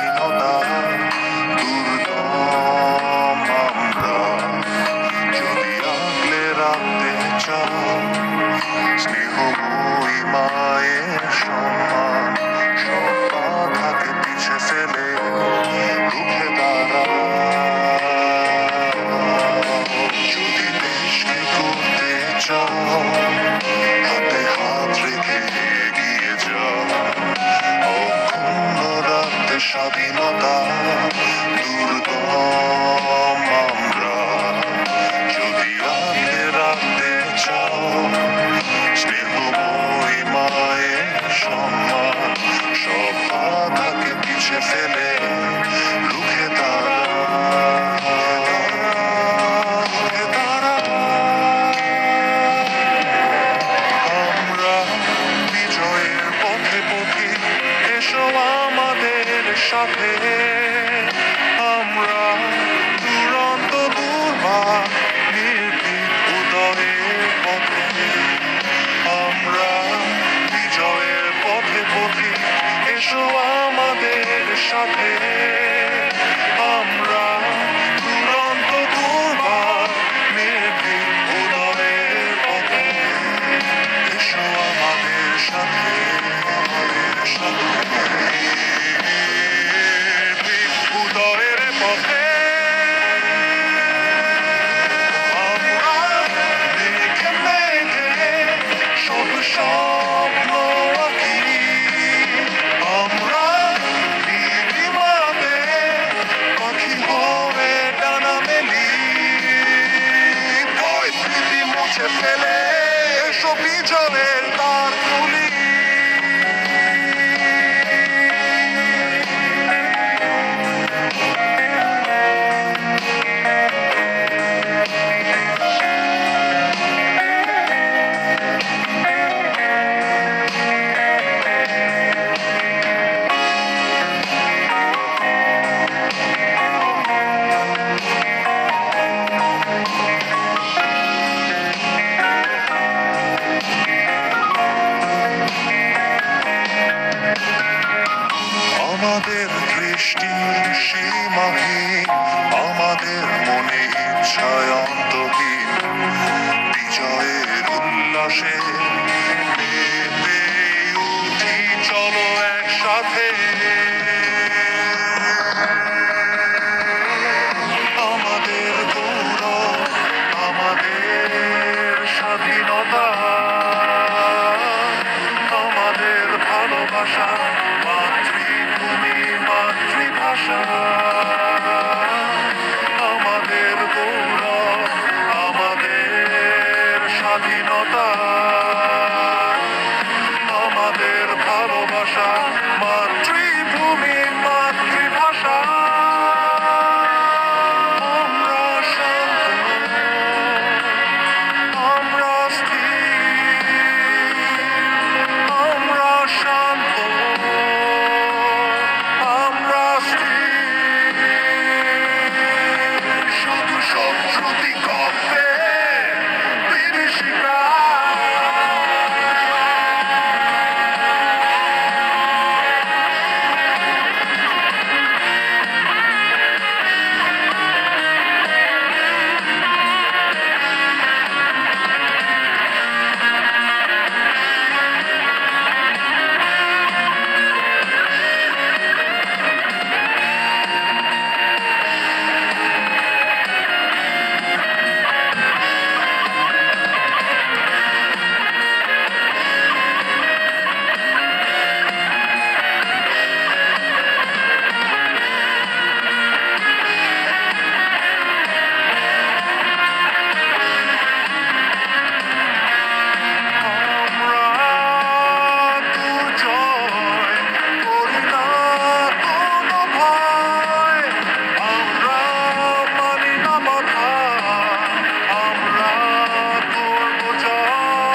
y no nada. মুছে ফেলে এসব জলের ভাষা মাতৃভূমি মাতৃভাষা। আমাদের গৌরব আমাদের স্বাধীনতা।